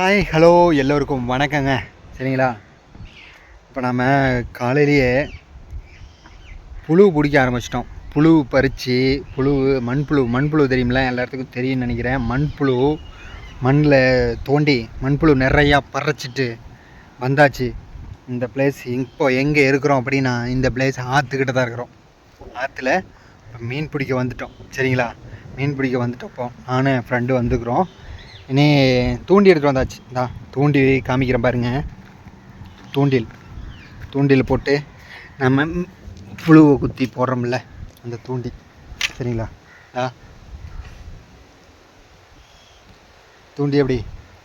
Hi hello எல்லோருக்கும் வணக்கங்க. சரிங்களா? இப்போ நம்ம காலையிலேயே புழு பிடிக்க ஆரம்பிச்சிட்டோம். புழு பறித்து புழு மண்புழு மண்புழு தெரியுமில? எல்லாத்துக்கும் தெரியும்னு நினைக்கிறேன். மண்புழு மண்ணில் தோண்டி மண்புழு நிறையா பறிச்சிட்டு வந்தாச்சு. இந்த பிளேஸ் இப்போ எங்கே இருக்கிறோம் அப்படின்னா இந்த பிளேஸ் ஆற்றுக்கிட்ட தான் இருக்கிறோம். ஆற்றுல இப்போ மீன் பிடிக்க வந்துட்டோம். சரிங்களா? மீன் பிடிக்க வந்துட்டோம் இப்போ. நானும் என் ஃப்ரெண்டு வந்துக்கிறோம். இனி தூண்டி எடுத்துகிட்டு வந்தாச்சு. இந்தா தூண்டி காமிக்கிறேன் பாருங்க. தூண்டில் தூண்டில் போட்டு நம்ம புழுவை குத்தி போடுறோம்ல அந்த தூண்டி. சரிங்களா? ஆ தூண்டி எப்படி?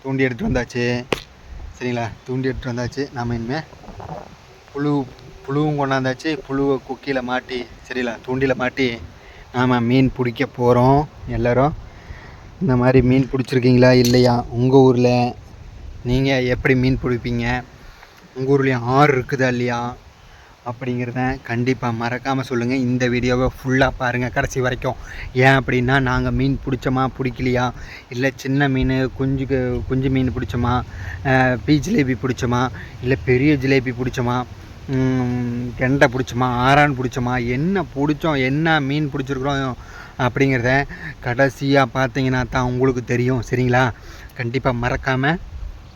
தூண்டி எடுத்துகிட்டு வந்தாச்சு. சரிங்களா? தூண்டி எடுத்துகிட்டு வந்தாச்சு. நாம் இனிமேல் புழு புழுவும் கொண்டாந்தாச்சு. புழுவை குக்கியில் மாட்டி சரிங்களா? தூண்டியில் மாட்டி நாம் மீன் பிடிக்க போகிறோம் எல்லோரும். இந்த மாதிரி மீன் பிடிச்சிருக்கீங்களா இல்லையா? உங்கள் ஊரில் நீங்கள் எப்படி மீன் பிடிப்பீங்க? உங்கள் ஊர்லேயும் ஆறு இருக்குதா இல்லையா? அப்படிங்கிறத கண்டிப்பாக மறக்காமல் சொல்லுங்கள் இந்த வீடியோவை ஃபுல்லாக பாருங்கள் கடைசி வரைக்கும். ஏன் அப்படின்னா நாங்கள் மீன் பிடிச்சோமா பிடிக்கலையா? இல்லை சின்ன மீன் குஞ்சுக்கு குஞ்சு மீன் பிடிச்சோமா? பீ ஜிலேபி பிடிச்சோமா? இல்லை பெரிய ஜிலேபி பிடிச்சோமா? கெண்டை பிடிச்சோமா? ஆறான் பிடிச்சோமா? என்ன பிடிச்சோம்? என்ன மீன் பிடிச்சிருக்கிறோம்? அப்படிங்கிறத கடைசியாக பார்த்தீங்கன்னா தான் உங்களுக்கு தெரியும். சரிங்களா? கண்டிப்பாக மறக்காமல்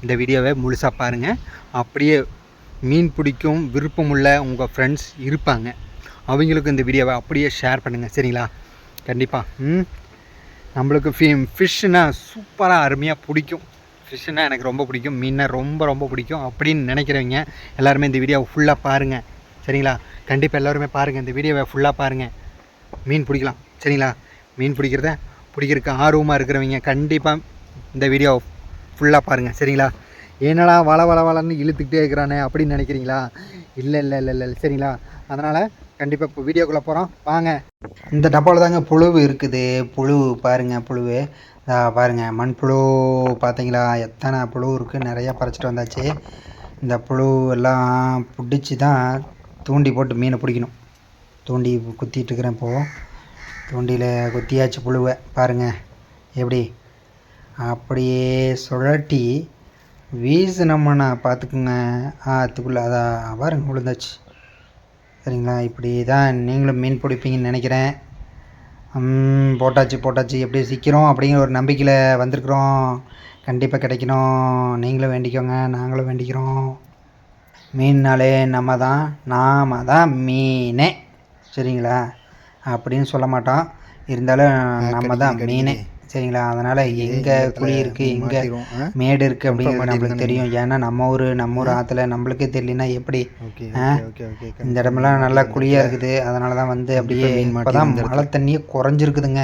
இந்த வீடியோவை முழுசாக பாருங்கள் அப்படியே மீன் பிடிக்கும் விருப்பமுள்ள உங்கள் ஃப்ரெண்ட்ஸ் இருப்பாங்க. அவங்களுக்கு இந்த வீடியோவை அப்படியே ஷேர் பண்ணுங்கள் சரிங்களா? கண்டிப்பாக ம்? நம்மளுக்கு ஃபி ஃபிஷ்ஷுனால் சூப்பராக அருமையாக பிடிக்கும். ஃபிஷ்ஷுனால் எனக்கு ரொம்ப பிடிக்கும். மீன்னால் ரொம்ப ரொம்ப பிடிக்கும். அப்படின்னு நினைக்கிறவங்க எல்லாருமே இந்த வீடியோவை ஃபுல்லாக பாருங்கள் சரிங்களா? கண்டிப்பாக எல்லாருமே பாருங்கள் இந்த வீடியோவை ஃபுல்லாக பாருங்கள் மீன் பிடிக்கலாம். சரிங்களா? மீன் பிடிக்கிறத பிடிக்கிறதுக்கு ஆர்வமாக இருக்கிறவங்க கண்டிப்பாக இந்த வீடியோ ஃபுல்லாக பாருங்கள் சரிங்களா? என்னடா வள வள வளன்னு இழுத்துக்கிட்டே இருக்கிறானே அப்படின்னு நினைக்கிறீங்களா? இல்லை இல்லை இல்லை இல்லை சரிங்களா? அதனால் கண்டிப்பாக இப்போ வீடியோக்குள்ளே போகிறோம் வாங்க. இந்த டப்பாவில் தாங்க புழு இருக்குது. புழு பாருங்கள் புழு பாருங்கள் மண்புழு பார்த்தீங்களா எத்தனை புழு இருக்குது நிறையா பறிச்சிட்டு வந்தாச்சு. இந்த புழு எல்லாம் பிடிச்சி தான் தூண்டி போட்டு மீனை பிடிக்கணும். தூண்டி குத்திட்டு இருக்கிறேன் இப்போது தூண்டியில் குத்தியாச்சு புழுவை பாருங்கள் எப்படி? அப்படியே சுழட்டி வீசினோம்னா பார்த்துக்குங்க. ஆற்றுக்குள்ளே அதான் பாருங்க விழுந்தாச்சு சரிங்களா? இப்படி தான் நீங்களும் மீன் பிடிப்பீங்கன்னு நினைக்கிறேன். போட்டாச்சு போட்டாச்சு. எப்படி சிக்கிறோம் அப்படிங்கிற ஒரு நம்பிக்கையில் வந்திருக்குறோம். கண்டிப்பாக கிடைக்கணும். நீங்களும் வேண்டிக்கோங்க நாங்களும் வேண்டிக்கிறோம். மீன்னாலே நம்ம தான் நாம தான் மீனே. சரிங்களா? அப்படின்னு சொல்ல மாட்டோம் இருந்தாலும் நம்ம தான் மீனே சரிங்களா? அதனால் எங்கே குழி இருக்குது எங்கே மேடு இருக்குது அப்படிங்கிறது நம்மளுக்கு தெரியும். ஏன்னா நம்ம ஊர் நம்ம ஊர் ஆற்றுல நம்மளுக்கே தெரியலனா எப்படி? இந்த இடமெல்லாம் நல்லா குழியாக இருக்குது. அதனால தான் வந்து அப்படியே இப்போ தான் மழை தண்ணியே குறைஞ்சிருக்குதுங்க.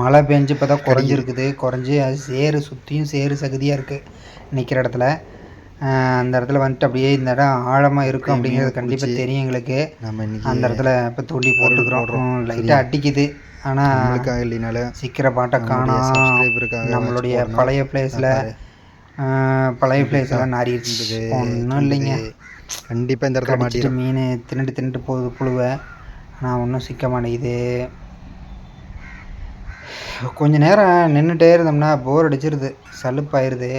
மழை பெஞ்சு இப்போ தான் குறைஞ்சிருக்குது. குறைஞ்சி அது சேறு சுற்றியும் சேறு சகதியாக இருக்குது நிற்கிற இடத்துல. அந்த இடத்துல வந்துட்டு அப்படியே இந்த இடம் ஆழமாக இருக்கும் அப்படிங்கிறது கண்டிப்பாக தெரியும் எங்களுக்கு. அந்த இடத்துல இப்போ தூண்டி போட்டுக்கிறோம் லைட்டாக அடிக்குது. ஆனால் இல்லைனாலும் சிக்கிற பாட்டை காணோம். நம்மளுடைய பழைய பிளேஸில் பழைய பிளேஸ் எல்லாம் நாரிடுச்சு ஒன்றும் இல்லைங்க. கண்டிப்பாக இந்த இடத்துல கடிச்சிட்டு மீன் தின்னுட்டு தின்னுட்டு போகுது புழுவை. ஆனால் ஒன்றும் சிக்க மாட்டேங்குது. கொஞ்ச நேரம் நின்றுட்டே இருந்தோம்னா போர் அடிச்சிருது. சலுப்பாயிருது.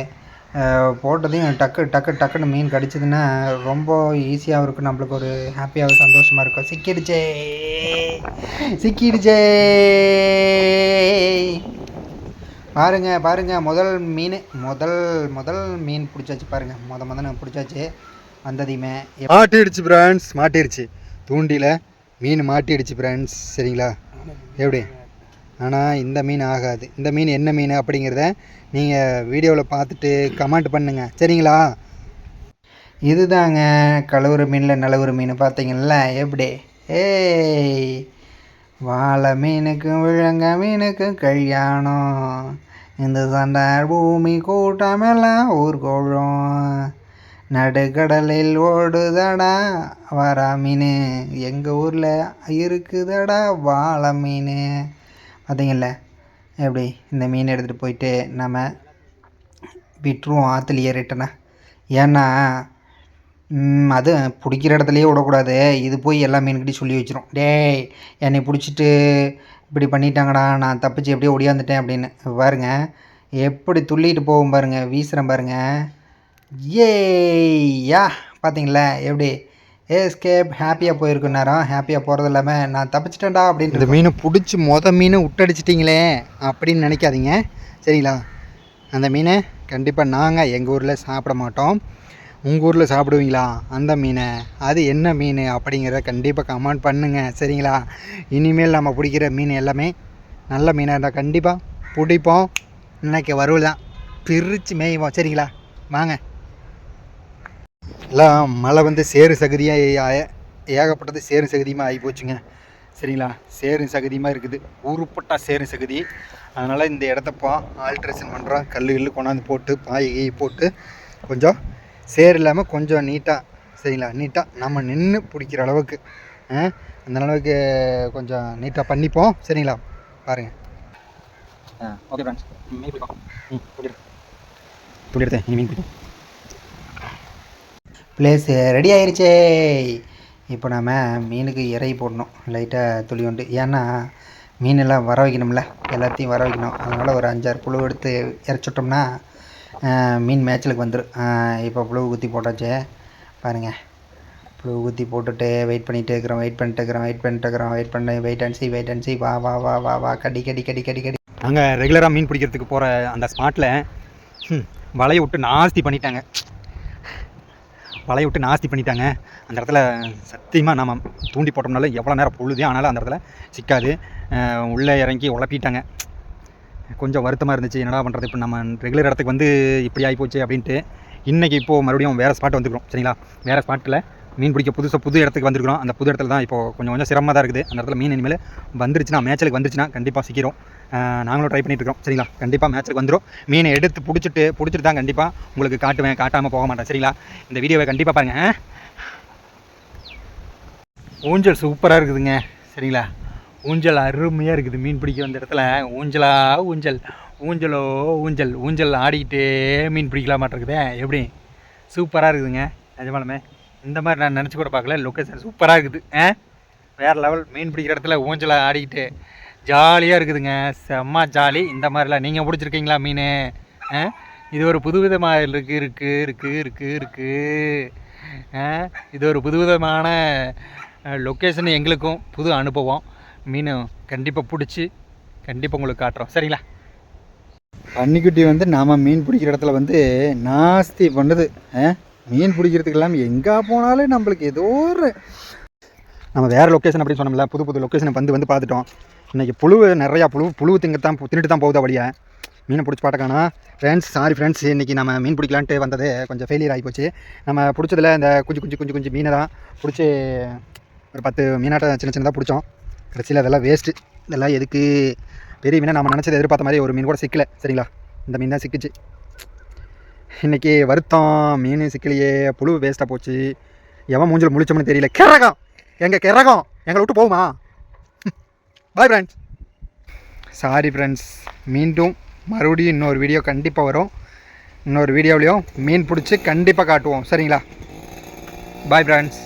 போட்டதையும் டக்கு டக்கு டக்குன்னு மீன் கடிச்சதுன்னா ரொம்ப ஈஸியாகவும் இருக்கும். நம்மளுக்கு ஒரு ஹாப்பியாகவும் சந்தோஷமாக இருக்கும். சிக்கிடுச்சே. சிக்கிடுச்சே. பாருங்க பாருங்க முதல் மீன் முதல் முதல் மீன் பிடிச்சாச்சு பாருங்க. முத முதல்ல பிடிச்சாச்சு. வந்ததையுமே மாட்டிடுச்சு பிரான்ஸ் மாட்டிடுச்சு. தூண்டில மீன் மாட்டிடுச்சு பிரான்ஸ் சரிங்களா? எப்படி? ஆனால் இந்த மீன் ஆகாது. இந்த மீன் என்ன மீன் அப்படிங்கிறத நீங்கள் வீடியோவில் பார்த்துட்டு கமெண்ட் பண்ணுங்கள் சரிங்களா? இதுதாங்க கழுவுற மீனில் நழுவுற மீன் பார்த்தீங்களா எப்படி? ஏய் வாழை மீனுக்கும் விழங்க மீனுக்கும் கல்யாணம். இந்த சண்டை பூமி கூட்டமெல்லாம் ஊர்கோழும் நடுக்கடலில் ஓடுதடா வரா மீன். எங்கள் ஊரில் இருக்குதடா வாழை மீன். பார்த்தீங்கள எப்படி? இந்த மீன் எடுத்துகிட்டு போயிட்டு நம்ம விட்டுருவோம் ஆற்றுலையே ரிட்டனா ஏன்னா அது பிடிக்கிற இடத்துலையே விடக்கூடாது. இது போய் எல்லா மீன்கிட்டையும் சொல்லி வச்சிரும். டேய் என்னை பிடிச்சிட்டு இப்படி பண்ணிட்டாங்கடா நான் தப்பிச்சு எப்படியோ ஒடியாந்துட்டேன் அப்படின்னு. பாருங்க எப்படி துள்ளிட்டு போகும் பாருங்க வீசுகிறேன் பாருங்க. ஏய்யா பார்த்தீங்களா எப்படி? ஏஸ்கேப் ஹாப்பியாக போயிருக்கும் நேரம். ஹாப்பியாக போகிறது இல்லாமல் நான் தப்பிச்சிட்டேன்டா இந்த அப்படின்ட்டு மீன் பிடிச்சி மொத மீன் விட்டடிச்சிட்டிங்களே அப்படின்னு நினைக்காதீங்க. சரிங்களா? அந்த மீனை கண்டிப்பாக நாங்கள் எங்கள் ஊரில் சாப்பிட மாட்டோம். உங்கள் ஊரில் சாப்பிடுவீங்களா? அந்த மீனை. அது என்ன மீன் அப்படிங்கிறத கண்டிப்பாக கமெண்ட் பண்ணுங்கள் சரிங்களா? இனிமேல் நம்ம பிடிக்கிற மீன் எல்லாமே நல்ல மீனாக இருந்தால் கண்டிப்பாக பிடிப்போம். இன்றைக்கி வறுவல் தான். பிரித்து மேய்வோம். சரிங்களா? வாங்க. எல்லாம் மழை வந்து சேறு சகதியாக ஏகப்பட்டது சேறு சகதியுமாக ஆகி போச்சுங்க. சரிங்களா? சேறு சகதியுமாக இருக்குது. உருப்பட்டா சேறு சகதி. அதனால் இந்த இடத்தப்போ ஆல்ட்ரேஷன் பண்ணுறோம் கல் கில்லு கொண்டாந்து போட்டு பாய் கீய் போட்டு கொஞ்சம் சேர் இல்லாமல் கொஞ்சம் நீட்டாக சரிங்களா? நீட்டாக நம்ம நின்று பிடிக்கிற அளவுக்கு அந்த அளவுக்கு கொஞ்சம் நீட்டாக பண்ணிப்போம். சரிங்களா? பாருங்கள் ஓகே ஃப்ரெண்ட்ஸ் மீன் பிடிப்போம். ம். துணி எடுத்தேன் மீன் பிடிக்கும் பிளேஸ் ரெடி ஆயிடுச்சே இப்போ நம்ம மீனுக்கு இறை போடணும். லைட்டாக துளி உண்டு. ஏன்னா மீனெல்லாம் வர வைக்கணும்ல. எல்லாத்தையும் வர வைக்கணும். அதனால் ஒரு அஞ்சாறு புழு எடுத்து இறச்சிட்டோம்னா மீன் மேய்ச்சலுக்கு வந்துடும் இப்போ புழு குத்தி போட்டாச்சு. பாருங்கள் புழு குத்தி போட்டுட்டு வெயிட் பண்ணிகிட்டே இருக்கிறோம் வெயிட் பண்ணிட்டு இருக்கிறோம் வெயிட் பண்ணிட்டு இருக்கிறோம். வெயிட் பண்ணி wait and see wait and see வா வா வா வா வா. கடி கடி கடி கடி கடி. நாங்கள் ரெகுலராக மீன் பிடிக்கிறதுக்கு போகிற அந்த ஸ்பாட்டில் வலையை விட்டு நாஸ்தி பண்ணிட்டாங்க. வலையை விட்டு நாஸ்தி பண்ணிட்டாங்க. அந்த இடத்துல சத்தியமாக நம்ம தூண்டி போட்டோம்னால எவ்வளோ நேரம் பொழுது ஆனாலும் அந்த இடத்துல சிக்காது. உள்ளே இறங்கி உழப்பிட்டாங்க. கொஞ்சம் வருத்தமாக இருந்துச்சு. என்னடா பண்ணுறது இப்போ நம்ம ரெகுலர் இடத்துக்கு வந்து இப்படி ஆகிப்போச்சு அப்படின்ட்டு. இன்றைக்கி இப்போது மறுபடியும் வேறு ஸ்பாட் வந்துக்கிறோம் சரிங்களா? வேறு ஸ்பாட்டில் மீன் பிடிக்க புதுசாக புது இடத்துக்கு வந்திருக்கிறோம். அந்த புது இடத்துல தான் இப்போ கொஞ்சம் கொஞ்சம் சிரமமாக தான் இருக்குது. அந்த இடத்துல மீன் இனிமேல் வந்துருச்சுன்னா மேட்சலுக்கு வந்துருச்சுன்னா கண்டிப்பாக சிக்கிறோம் நாங்களும் ட்ரை பண்ணிட்டு இருக்கோம் சரிங்களா? கண்டிப்பாக மேட்சுக்கு வந்துடும் மீனை எடுத்து பிடிச்சிட்டு பிடிச்சிட்டு தான் கண்டிப்பாக உங்களுக்கு காட்டுவேன். காட்டாமல் போக மாட்டேன். சரிங்களா? இந்த வீடியோவை கண்டிப்பாக பாருங்க. ஊஞ்சல் சூப்பராக இருக்குதுங்க. சரிங்களா? ஊஞ்சல் அருமையாக இருக்குது. மீன் பிடிக்க வந்த இடத்துல. ஊஞ்சலா ஊஞ்சல். ஊஞ்சலோ ஊஞ்சல். ஊஞ்சல் ஆடிக்கிட்டே மீன் பிடிக்கலாமாட்டிருக்குதே எப்படி? சூப்பராக இருக்குதுங்க. நிஜமாலுமே. இந்த மாதிரி நான் நினச்சி கூட பார்க்கல. லொக்கேஷன் சூப்பராக இருக்குது. ஆ? வேறு லெவல் மீன் பிடிக்கிற இடத்துல ஊஞ்சலாக ஆடிக்கிட்டு ஜாலியாக இருக்குதுங்க. செம்ம ஜாலி இந்த மாதிரிலாம் நீங்கள் பிடிச்சிருக்கீங்களா மீன்? ஆ? இது ஒரு புதுவிதமாக இருக்குது இருக்குது இருக்குது இருக்குது இருக்குது ஆ? இது ஒரு புதுவிதமான லொக்கேஷன் எங்களுக்கும் புது அனுபவம். மீன் கண்டிப்பாக பிடிச்சி கண்டிப்பாக உங்களுக்கு காட்டுறோம். சரிங்களா? பன்னிக்குட்டி வந்து நாம் மீன் பிடிக்கிற இடத்துல வந்து நாஸ்தி பண்ணுது. மீன் பிடிக்கிறதுக்கெல்லாம் எங்கே போனாலும் நம்மளுக்கு ஏதோ ஒரு நம்ம வேறு லொக்கேஷன் அப்படின்னு சொன்னோம்ல புது புது லொக்கேஷனை வந்து வந்து பார்த்துட்டோம். இன்றைக்கி புழு நிறையா புழு புழு திங்க தான் தின்னுட்டு தான் போகுதா வழியா? மீனை பிடிச்சி பார்ட்டக்கானா ஃப்ரெண்ட்ஸ் சாரி ஃப்ரெண்ட்ஸ் இன்றைக்கி நம்ம மீன் பிடிக்கலான்ட்டு வந்தது கொஞ்சம் ஃபெயிலியர் ஆகி போச்சு நம்ம பிடிச்சதில் இந்த குஞ்சு குஞ்சு குஞ்சு குஞ்சு மீனை தான் பிடிச்சி ஒரு பத்து மீனாட்டம் சின்ன சின்னதாக பிடிச்சோம். கடைசியில் அதெல்லாம் வேஸ்ட்டு இதெல்லாம் எதுக்கு? பெரிய மீனை நம்ம நினச்சதை எதிர்பார்த்த மாதிரி ஒரு மீன் கூட சிக்கலை சரிங்களா? இந்த மீன் தான் சிக்கிச்சு. இன்றைக்கி வருத்தம் மீன் சிக்கலையே புழு வேஸ்ட்டாக போச்சு. எவன் மூஞ்சில் முழிச்சோம்னு தெரியல. கிறகம் எங்கள் கிறகம் எங்களை விட்டு போகுமா? பாய் ஃப்ரெண்ட்ஸ் சாரி ஃப்ரெண்ட்ஸ் மீண்டும் மறுபடியும் இன்னொரு வீடியோ கண்டிப்பாக வரும். இன்னொரு வீடியோவிலையும் மீன் பிடிச்சி கண்டிப்பாக காட்டுவோம். சரிங்களா? Bye friends